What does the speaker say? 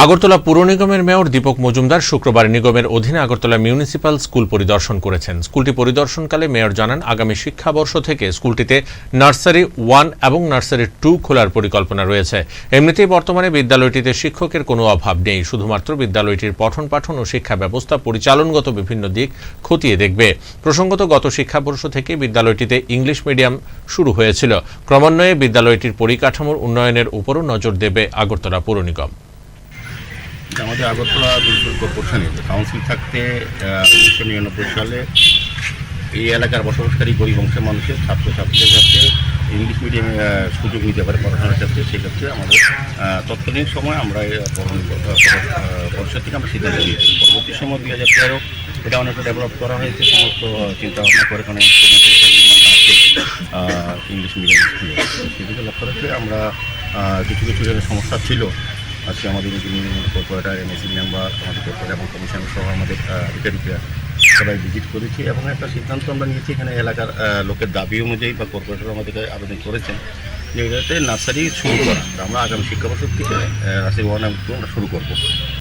আগরতলা পুর নিগমের মেয়র দীপক মজুমদার শুক্রবার নিগমের অধীনে আগরতলা মিউনিসিপ্যাল স্কুল পরিদর্শন করেছেন। স্কুলটি পরিদর্শনকালে মেয়র জানান, আগামী শিক্ষাবর্ষ থেকে স্কুলটিতে নার্সারি ওয়ান এবং নার্সারি টু খোলার পরিকল্পনা রয়েছে। এমনিতেই বর্তমানে বিদ্যালয়টিতে শিক্ষকের কোনো অভাব নেই। শুধুমাত্র বিদ্যালয়টির পঠন পাঠন ও শিক্ষা ব্যবস্থা পরিচালনগত বিভিন্ন দিক খতিয়ে দেখবে। প্রসঙ্গত, গত শিক্ষাবর্ষ থেকে বিদ্যালয়টিতে ইংলিশ মিডিয়াম শুরু হয়েছিল। ক্রমান্বয়ে বিদ্যালয়টির পরিকাঠামোর উন্নয়নের উপরও নজর দেবে আগরতলা পৌর নিগম। আমাদের আগরতলা মিউনিসিপ্যাল কর্পোরেশনে কাউন্সিল থাকতে উনিশশো নিরানব্বই সালে এই এলাকার বসবাসকারী গরিব অংশের মানুষের, ছাত্রছাত্রীদের কাছে ইংলিশ মিডিয়ামে সুযোগ নিতে পারে পড়াশোনার ক্ষেত্রে সেক্ষেত্রে আমাদের তৎকালীন সময় আমরা পরিষদ থেকে আমরা সিদ্ধান্ত নিয়েছি। পরবর্তী সময় দুই হাজার তেরো এটা অনেকটা ডেভেলপ করা হয়েছে, সমস্ত চিন্তা ভাবনা করে কোনো ইংলিশ মিডিয়াম স্কুলে সেদিকে লক্ষ্য রেখে আমরা কিছু কিছু জায়গায় সমস্যা ছিল আজকে আমাদের যিনি কর্পোরেটার এমএসি মেম্বার আমাদের কর্পোরেটার এবং কমিশন সহ আমাদের আধিকারিকরা সবাই ভিজিট করেছি এবং একটা সিদ্ধান্ত আমরা নিয়েছি এখানে এলাকার লোকের দাবি অনুযায়ী বা কর্পোরেটর আমাদেরকে আবেদন করেছেন যে নার্সারি শুরু করা। আমরা আগামী শিক্ষাবর্ষ থেকে নার্সারি ওয়ান শুরু করব।